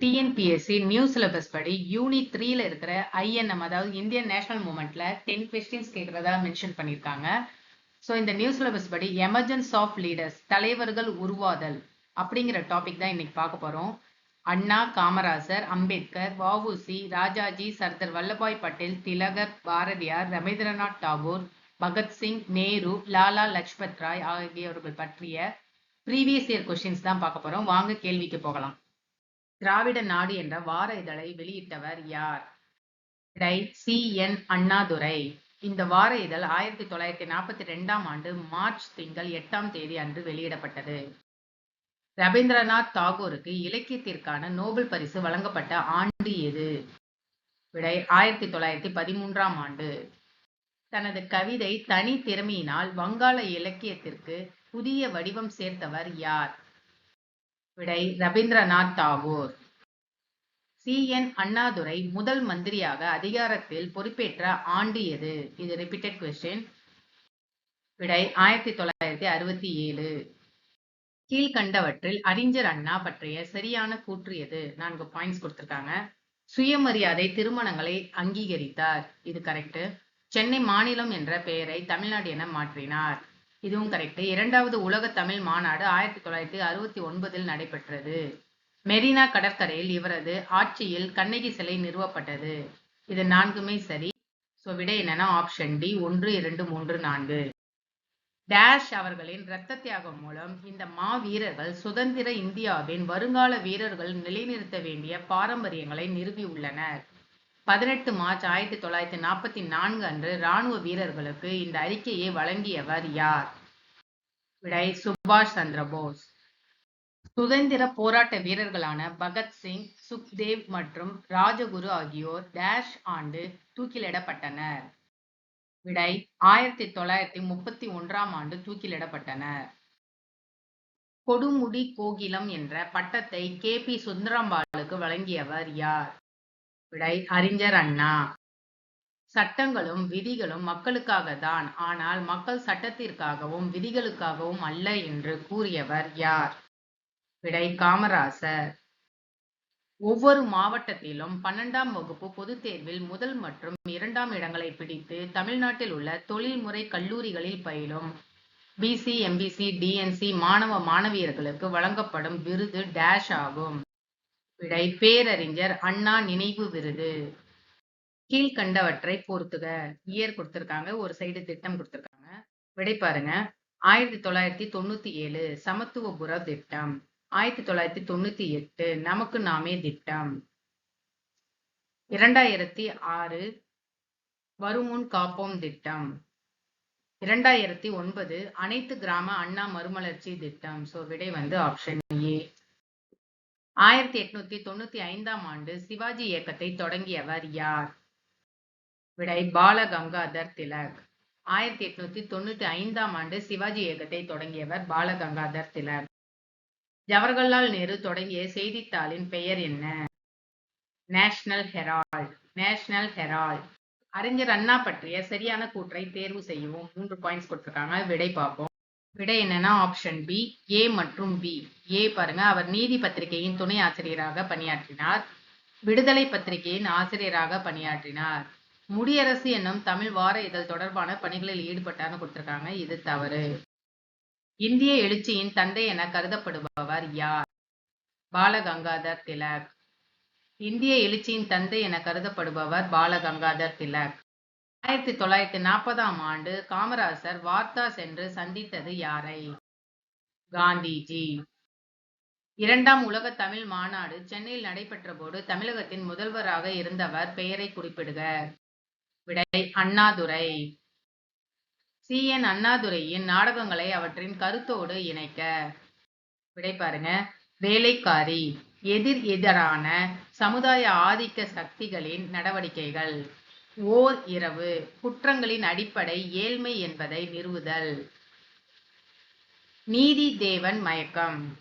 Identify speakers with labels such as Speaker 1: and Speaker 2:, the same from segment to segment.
Speaker 1: TNPSC new syllabus படி unit த்ரீல இருக்கிற ஐஎன்எம் அதாவது இந்தியன் நேஷனல் மூமெண்ட்ல டென் கொஸ்டின்ஸ் கேட்கறதா மென்ஷன் பண்ணியிருக்காங்க ஸோ இந்த நியூ சிலபஸ் படி எமர்ஜென்ஸ் ஆஃப் லீடர்ஸ் தலைவர்கள் உருவாதல் அப்படிங்கிற டாபிக் தான் இன்னைக்கு பார்க்க போறோம். அண்ணா காமராசர் அம்பேத்கர் வவுசி ராஜாஜி சர்தார் வல்லபாய் பட்டேல் திலகர் பாரதியார் ரவீந்திரநாத் டாகூர் பகத்சிங் நேரு லாலா லஜ்பத் ராய் ஆகியோர்கள் பற்றிய ப்ரீவியஸ் இயர் கொஸ்டின்ஸ் தான் பார்க்க போறோம். வாங்க கேள்விக்கு போகலாம். திராவிட நாடு என்ற வார இதழை வெளியிட்டவர் யார்? விடை சி என் அண்ணாதுரை. இந்த வார இதழ் ஆயிரத்தி தொள்ளாயிரத்தி நாற்பத்தி ரெண்டாம் ஆண்டு மார்ச் திங்கள் எட்டாம் தேதி அன்று வெளியிடப்பட்டது. ரவீந்திரநாத் தாகூருக்கு இலக்கியத்திற்கான நோபல் பரிசு வழங்கப்பட்ட ஆண்டு எது? விடை ஆயிரத்தி தொள்ளாயிரத்தி பதிமூன்றாம் ஆண்டு. தனது கவிதை தனி திறமையினால் வங்காள இலக்கியத்திற்கு புதிய வடிவம் சேர்த்தவர் யார்? விடை ரவீந்திரநாத் தாகூர். சி. என். அண்ணாதுரை முதல் மந்திரியாக அதிகாரத்தில் பொறுப்பேற்ற ஆண்டு எது? இது ரிப்பீட்டட் கொஸ்டின் விடை ஆயிரத்தி தொள்ளாயிரத்தி அறுபத்தி ஏழு. கீழ்கண்டவற்றில் அறிஞர் அண்ணா பற்றிய சரியான கூற்று எது? நான்கு பாயிண்ட்ஸ் கொடுத்திருக்காங்க. சுயமரியாதை திருமணங்களை அங்கீகரித்தார். இது கரெக்ட் சென்னை மாநிலம் என்ற பெயரை தமிழ்நாடு என மாற்றினார். இதுவும் கரெக்ட் இரண்டாவது உலக தமிழ் மாநாடு ஆயிரத்தி தொள்ளாயிரத்தி அறுபத்தி ஒன்பதில் நடைபெற்றது. மெரினா கடற்கரையில் இவரது ஆட்சியில் கண்ணகி சிலை நிறுவப்பட்டது. இது நான்குமே சரி. ஸோ விடை என்னன்னா ஆப்ஷன் டி ஒன்று இரண்டு மூன்று நான்கு. டேஷ் அவர்களின் இரத்த தியாகம் மூலம் இந்த மா வீரர்கள் சுதந்திர இந்தியாவின் வருங்கால வீரர்கள் நிலைநிறுத்த வேண்டிய பாரம்பரியங்களை நிறுவியுள்ளனர். பதினெட்டு மார்ச் ஆயிரத்தி தொள்ளாயிரத்தி நாற்பத்தி நான்கு அன்று ராணுவ வீரர்களுக்கு இந்த அறிக்கையை வழங்கியவர் யார்? விடை சுபாஷ் சந்திரபோஸ் சுதந்திர போராட்ட வீரர்களான பகத்சிங் சுக்தேவ் மற்றும் ராஜகுரு ஆகியோர் டேஷ் ஆண்டு தூக்கிலிடப்பட்டனர். விடை ஆயிரத்தி தொள்ளாயிரத்தி முப்பத்தி ஒன்றாம் ஆண்டு தூக்கிலிடப்பட்டனர். கொடுமுடி கோகிலம் என்ற பட்டத்தை கே பி சுந்தரம்பாலுக்கு வழங்கியவர் யார்? விடை அறிஞர் அண்ணா. சட்டங்களும் விதிகளும் மக்களுக்காக தான் ஆனால் மக்கள் சட்டத்திற்காகவும் விதிகளுக்காகவும் அல்ல என்று கூறியவர் யார்? விடை காமராசர். ஒவ்வொரு மாவட்டத்திலும் பன்னெண்டாம் வகுப்பு பொதுத் தேர்வில் முதல் மற்றும் இரண்டாம் இடங்களை பிடித்து தமிழ்நாட்டில் உள்ள தொழில்முறை கல்லூரிகளில் பயிலும் பிசி எம்பிசி டிஎன்சி மாணவ மாணவியர்களுக்கு வழங்கப்படும் விருது டேஷ் ஆகும். விடை பேரறிஞர் அண்ணா நினைவு விருது. கீழ்கண்டவற்றை பொறுத்துக. இயர் கொடுத்திருக்காங்க ஒரு சைடு திட்டம் கொடுத்திருக்காங்க. விடை பாருங்க. ஆயிரத்தி தொள்ளாயிரத்தி தொண்ணூத்தி ஏழு சமத்துவபுர திட்டம். ஆயிரத்தி தொள்ளாயிரத்தி தொண்ணூத்தி எட்டு நமக்கு நாமே திட்டம். இரண்டாயிரத்தி ஆறு வருமுன் காப்போம் திட்டம். இரண்டாயிரத்தி ஒன்பது அனைத்து கிராம அண்ணா மறுமலர்ச்சி திட்டம். சோ விடை வந்து ஆப்ஷன் ஏ ஆயிரத்தி எட்நூத்தி தொண்ணூத்தி ஐந்தாம் ஆண்டு சிவாஜி இயக்கத்தை தொடங்கியவர் யார்? விடை பால கங்காதர் திலக். ஆயிரத்தி எட்நூத்தி தொண்ணூத்தி ஐந்தாம் ஆண்டு சிவாஜி இயக்கத்தை தொடங்கியவர் பால கங்காதர் திலக். ஜவஹர்லால் நேரு தொடங்கிய செய்தித்தாளின் பெயர் என்ன? National Herald. National Herald. அறிஞர் அண்ணா பற்றிய சரியான கூற்றை தேர்வு செய்யவும் மூன்று பாயிண்ட்ஸ் கொடுத்துருக்காங்க. விடை பார்ப்போம். விடை என்னன்னா ஆப்ஷன் பி ஏ மற்றும் பி ஏ பாருங்க அவர் நீதி பத்திரிகையின் துணை ஆசிரியராக பணியாற்றினார். விடுதலை பத்திரிகையின் ஆசிரியராக பணியாற்றினார். முடியரசு என்னும் தமிழ் வார இதழ் தொடர்பான பணிகளில் ஈடுபட்டார்னு கொடுத்திருக்காங்க. இது தவறு. இந்திய எழுச்சியின் தந்தை என கருதப்படுபவர் யார்? பாலகங்காதர் திலக். இந்திய எழுச்சியின் தந்தை என கருதப்படுபவர் பாலகங்காதர் திலக். ஆயிரத்தி தொள்ளாயிரத்தி நாற்பதாம் ஆண்டு காமராசர் வார்த்தா சென்று சந்தித்தது யாரை? காந்திஜி. இரண்டாம் உலக தமிழ் மாநாடு சென்னையில் நடைபெற்ற போது தமிழகத்தின் முதல்வராக இருந்தவர் பெயரை குறிப்பிடுக. விடை அண்ணாதுரை. சி. என். அண்ணாதுரையின் நாடகங்களை அவற்றின் கருத்தோடு இணைக்க. விடை பாருங்க. வேலைக்காரி எதிர் எதிரான சமுதாய ஆதிக்க சக்திகளின் நடவடிக்கைகள். ஓர் இரவு. குற்றங்களின் அடிப்படை ஏழ்மை என்பதை நிறுவுதல். நீதி தேவன் மயக்கம்.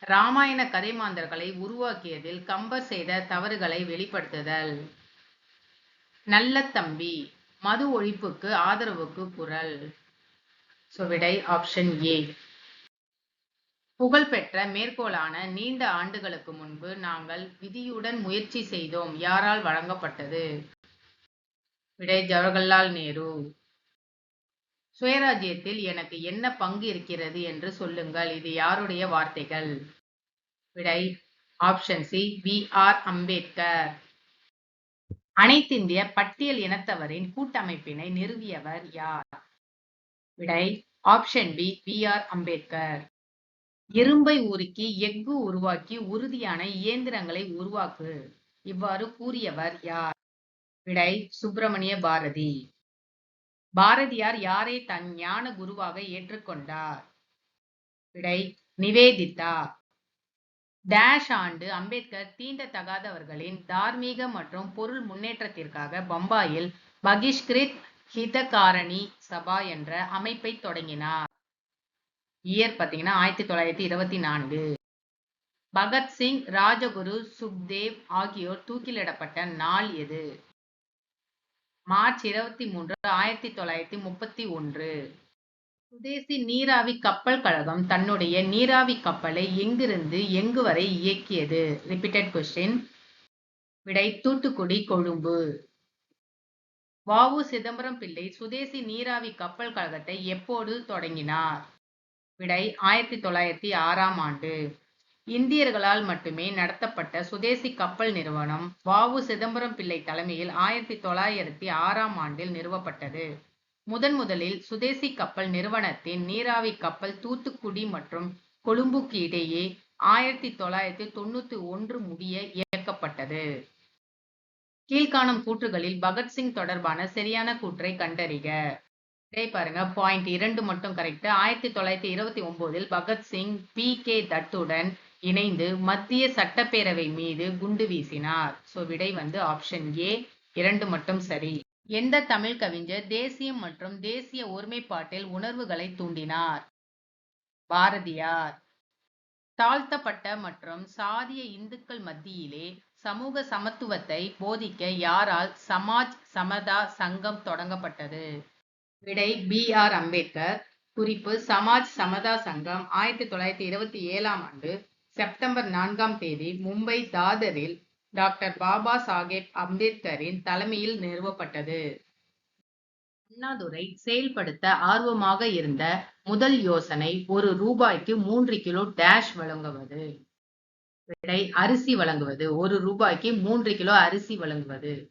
Speaker 1: ராமாயண கதைமாந்தர்களை உருவாக்கியதில் கம்பர் செய்த தவறுகளை வெளிப்படுத்துதல். நல்ல தம்பி மது ஒழிப்புக்கு ஆதரவுக்கு குரல். ஸோ விடை ஆப்ஷன் ஏ. புகழ்பெற்ற மேற்கோளான நீண்ட ஆண்டுகளுக்கு முன்பு நாங்கள் விதியுடன் முயற்சி செய்தோம். யாரால் வழங்கப்பட்டது? விடை ஜவஹர்லால் நேரு. சுயராஜ்யத்தில் எனக்கு என்ன பங்கு இருக்கிறது என்று சொல்லுங்கள். இது யாருடைய வார்த்தைகள்? விடை option C B R Ambedkar. அனைத்திந்திய பட்டியல் இனத்தவரின் கூட்டமைப்பினை நிறுவியவர் யார்? விடை option B B R Ambedkar. இரும்பை உருக்கி எஃகு உருவாக்கி உறுதியான இயந்திரங்களை உருவாக்கு. இவ்வாறு கூறியவர் யார்? விடை சுப்பிரமணிய பாரதி. பாரதியார் யாரை தன் ஞான குருவாக ஏற்றுக்கொண்டார்? விடை நிவேதிதா. டேஷ் ஆண்டு அம்பேத்கர் தீண்டத்தகாதவர்களின் தார்மீக மற்றும் பொருள் முன்னேற்றத்திற்காக பம்பாயில் பகிஷ்கிருத் ஹிதகாரணி சபா என்ற அமைப்பை தொடங்கினார். இயர் பார்த்தீங்கன்னா ஆயிரத்தி தொள்ளாயிரத்தி இருபத்தி நான்கு. பகத்சிங் ராஜகுரு சுக்தேவ் ஆகியோர் தூக்கிலிடப்பட்ட நாள் எது? மார்ச் இருபத்தி மூன்று ஆயிரத்தி தொள்ளாயிரத்தி முப்பத்தி ஒன்று. சுதேசி நீராவி கப்பல் கழகம் தன்னுடைய நீராவி கப்பலை எங்கிருந்து எங்கு வரை இயக்கியது? ரிப்பீட்டட் கொஸ்டின் விடை தூத்துக்குடி கொழும்பு. வாவு சிதம்பரம் பிள்ளை சுதேசி நீராவி கப்பல் கழகத்தை எப்போது தொடங்கினார்? விடை ஆயிரத்தி தொள்ளாயிரத்தி ஆறாம் ஆண்டு. இந்தியர்களால் மட்டுமே நடத்தப்பட்ட சுதேசி கப்பல் நிறுவனம் வாவு சிதம்பரம் பிள்ளை தலைமையில் ஆயிரத்தி தொள்ளாயிரத்தி ஆறாம் ஆண்டில் நிறுவப்பட்டது. முதன் முதலில் சுதேசி கப்பல் நிறுவனத்தின் நீராவி கப்பல் தூத்துக்குடி மற்றும் கொழும்புக்கு இடையே ஆயிரத்தி தொள்ளாயிரத்தி தொண்ணூத்தி ஒன்று முடிய இயக்கப்பட்டது. கீழ்காணும் கூற்றுகளில் பகத்சிங் தொடர்பான சரியான கூற்றை கண்டறிக. இதே பாருங்க பாயிண்ட் இரண்டு மட்டும் கரெக்ட் ஆயிரத்தி தொள்ளாயிரத்தி இருபத்தி ஒன்பதில் பகத்சிங் பி கே தட்டுடன் இணைந்து மத்திய சட்டப்பேரவை மீது குண்டு வீசினார். சோ விடை வந்து ஆப்ஷன் ஏ இரண்டு மட்டும் சரி. எந்த தமிழ் கவிஞர் தேசியம் மற்றும் தேசிய ஒருமைப்பாட்டில் உணர்வுகளை தூண்டினார்? பாரதியார். தாழ்த்தப்பட்ட மற்றும் சாதிய இந்துக்கள் மத்தியிலே சமூக சமத்துவத்தை போதிக்க யாரால் சமாஜ் சமதா சங்கம் தொடங்கப்பட்டது? விடை பி ஆர் அம்பேத்கர். குறிப்பு சமாஜ் சமதா சங்கம் ஆயிரத்தி தொள்ளாயிரத்தி இருபத்தி ஏழாம் ஆண்டு செப்டம்பர் நான்காம் தேதி மும்பை தாதரில் டாக்டர் பாபா சாஹேப் அம்பேத்கரின் தலைமையில் நிறுவப்பட்டது. அண்ணாதுரை செயல்படுத்த ஆர்வமாக இருந்த முதல் யோசனை ஒரு ரூபாய்க்கு மூன்று கிலோ டேஷ் வழங்குவது. விடை அரிசி வழங்குவது. ஒரு ரூபாய்க்கு மூன்று கிலோ அரிசி வழங்குவது.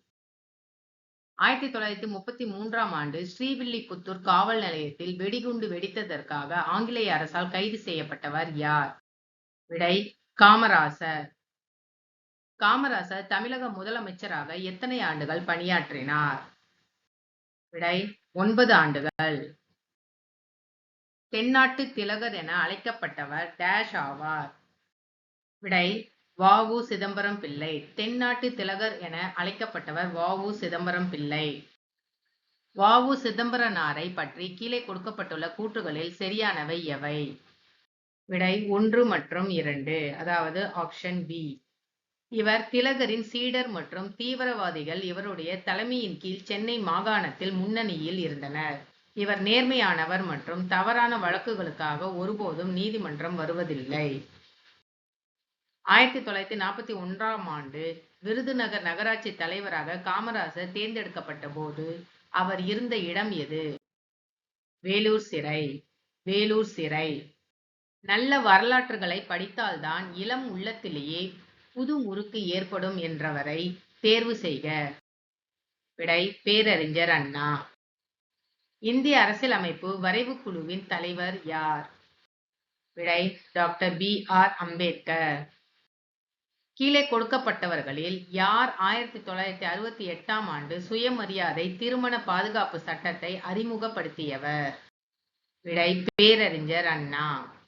Speaker 1: ஆயிரத்தி தொள்ளாயிரத்தி முப்பத்தி மூன்றாம் ஆண்டு ஸ்ரீவில்லிபுத்தூர் காவல் நிலையத்தில் வெடிகுண்டு வெடித்ததற்காக ஆங்கிலேய அரசால் கைது செய்யப்பட்டவர் யார்? விடை காமராசர். காமராசர் தமிழக முதலமைச்சராக எத்தனை ஆண்டுகள் பணியாற்றினார்? விடை ஒன்பது ஆண்டுகள். தென்னாட்டு திலகர் என அழைக்கப்பட்டவர் டேஷ் ஆவார். விடை வாவு சிதம்பரம் பிள்ளை. தென்னாட்டு திலகர் என அழைக்கப்பட்டவர் வாவு சிதம்பரம் பிள்ளை. வாவு சிதம்பரனாரை பற்றி கீழே கொடுக்கப்பட்டுள்ள கூற்றுகளில் சரியானவை எவை? விடை ஒன்று மற்றும் இரண்டு. அதாவது ஆப்ஷன் பி இவர் திலகரின் சீடர் மற்றும் தீவிரவாதிகள் இவருடைய தலைமையின் கீழ் சென்னை மாகாணத்தில் முன்னணியில் இருந்தனர். இவர் நேர்மையானவர் மற்றும் தவறான வழக்குகளுக்காக ஒருபோதும் நீதிமன்றம் வருவதில்லை. ஆயிரத்தி தொள்ளாயிரத்தி நாற்பத்தி ஒன்றாம் ஆண்டு விருதுநகர் நகராட்சி தலைவராக காமராசர் தேர்ந்தெடுக்கப்பட்ட போது அவர் இருந்த இடம் எது? வேலூர் சிறை. வேலூர் சிறை. நல்ல வரலாற்றுகளை படித்தால்தான் இளம் உள்ளத்திலேயே புது முறுக்கு ஏற்படும் என்றவரை தேர்வு செய்க. விடை பேரறிஞர் அண்ணா. இந்திய அரசியலமைப்பு வரைவு குழுவின் தலைவர் யார்? விடை டாக்டர் பி ஆர் அம்பேத்கர். கீழே கொடுக்கப்பட்டவர்களில் யார் ஆயிரத்தி தொள்ளாயிரத்தி அறுபத்தி எட்டாம் ஆண்டு சுயமரியாதை திருமண பாதுகாப்பு சட்டத்தை அறிமுகப்படுத்தியவர்? விடை பேரறிஞர் அண்ணா.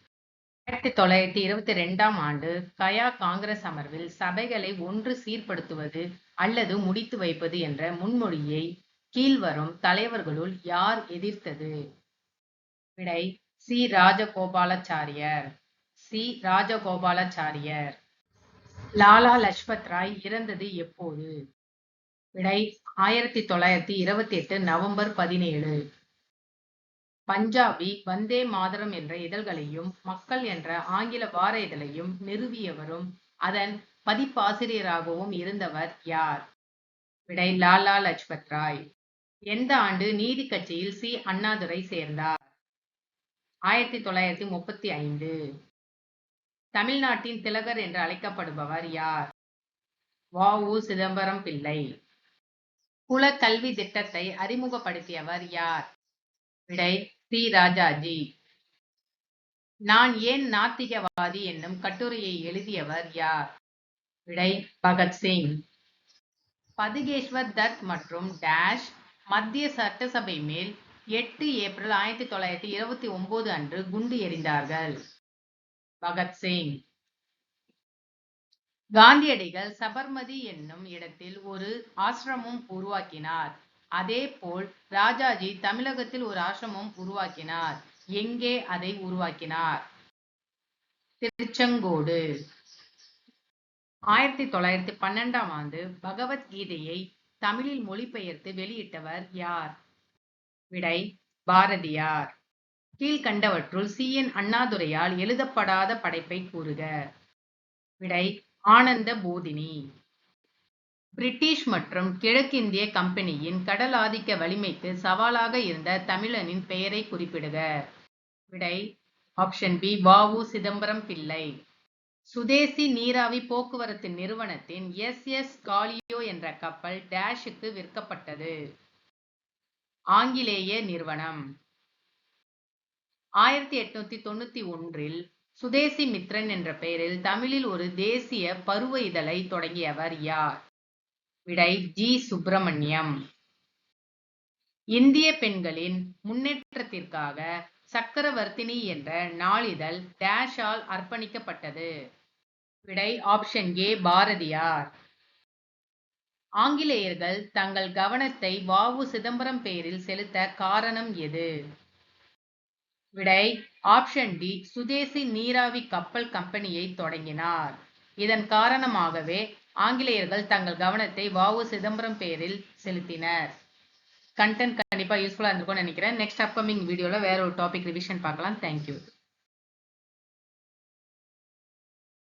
Speaker 1: ஆயிரத்தி தொள்ளாயிரத்தி இருபத்தி ரெண்டாம் ஆண்டு கயா காங்கிரஸ் அமர்வில் சபைகளை ஒன்று சீர்படுத்துவது அல்லது முடித்து வைப்பது என்ற முன்மொழியை கீழ்வரும் தலைவர்களுள் யார் எதிர்த்தது? விடை சி. ராஜகோபாலாச்சாரியர். சி. ராஜகோபாலாச்சாரியர். லாலா லஜ்பத் ராய் இறந்தது எப்போது? விடை ஆயிரத்தி தொள்ளாயிரத்தி இருபத்தி எட்டு நவம்பர் பதினேழு. பஞ்சாபி வந்தே மாதரம் என்ற இதழ்களையும் மக்கள் என்ற ஆங்கில வார இதழையும் நிறுவியவரும் அதன் பதிப்பாசிரியராகவும் இருந்தவர் யார்? விடை லாலா லஜ்பத் ராய் எந்த ஆண்டு நீதி கட்சியில் சி. அண்ணாதுரை சேர்ந்தார்? ஆயிரத்தி தொள்ளாயிரத்தி முப்பத்தி ஐந்து. தமிழ்நாட்டின் திலகர் என்று அழைக்கப்படுபவர் யார்? வ உ சிதம்பரம் பிள்ளை. குல கல்வி திட்டத்தை அறிமுகப்படுத்தியவர் யார்? விடை சி ராஜாஜி நான் ஏன் நாத்திகவாதி என்னும் கட்டுரையை எழுதியவர் யார்? விடை பகத்சிங் பதுகேஸ்வர் தத் மற்றும் டேஷ் மத்திய சட்டசபை மேல் எட்டு ஏப்ரல் ஆயிரத்தி தொள்ளாயிரத்தி இருபத்தி ஒன்பது அன்று குண்டு எறிந்தார்கள். பகத்சிங் காந்தியடிகள் சபர்மதி என்னும் இடத்தில் ஒரு ஆசிரமம் உருவாக்கினார். அதே போல் ராஜாஜி தமிழகத்தில் ஒரு ஆசிரமம் உருவாக்கினார். எங்கே அதை உருவாக்கினார்? திருச்செங்கோடு. ஆயிரத்தி தொள்ளாயிரத்தி பன்னெண்டாம் ஆண்டு பகவத்கீதையை தமிழில் மொழிபெயர்த்து வெளியிட்டவர் யார்? விடை பாரதியார். கீழ்கண்டவற்றுள் சி. என். அண்ணாதுரையால் எழுதப்படாத படைப்பை கூறுக. விடை ஆனந்த போதினி. பிரிட்டிஷ் மற்றும் கிழக்கிந்திய கம்பெனியின் கடல் ஆதிக்க வலிமைக்கு சவாலாக இருந்த தமிழனின் பெயரை குறிப்பிடுக. விடை ஆப்ஷன் பி வாவு சிதம்பரம் பிள்ளை. சுதேசி நீராவி போக்குவரத்து நிறுவனத்தின் எஸ் எஸ் காலியோ என்ற கப்பல் டேஷுக்கு விற்கப்பட்டது. ஆங்கிலேய நிறுவனம். ஆயிரத்தி எட்நூத்தி தொண்ணூத்தி ஒன்றில் சுதேசி மித்ரன் என்ற பெயரில் தமிழில் ஒரு தேசிய பருவ இதழை தொடங்கியவர் யார்? விடை ஜி. சுப்பிரமணியம். இந்திய பெண்களின் முன்னேற்றத்திற்காக சக்கரவர்த்தினி என்ற நாளிதழ் டேஷால் அர்ப்பணிக்கப்பட்டது. விடை ஆப்ஷன் ஏ பாரதியார். ஆங்கிலேயர்கள் தங்கள் கவனத்தை வாவு சிதம்பரம் பெயரில் செலுத்த காரணம் எது? விடை ஆப்ஷன் டி சுதேசி நீராவி கப்பல் கம்பெனியை தொடங்கினார். இதன் காரணமாகவே ஆங்கிலேயர்கள் தங்கள் கவனத்தை வாவு சிதம்பரம் பெயரில் செலுத்தினர். கண்டென்ட் கண்டிப்பா யூஸ்ஃபுல்லா இருந்திருக்கும்னு நினைக்கிறேன். நெக்ஸ்ட் அப்கமிங் வீடியோவில் வேற ஒரு டாபிக் ரிவிஷன் பார்க்கலாம். தேங்க்யூ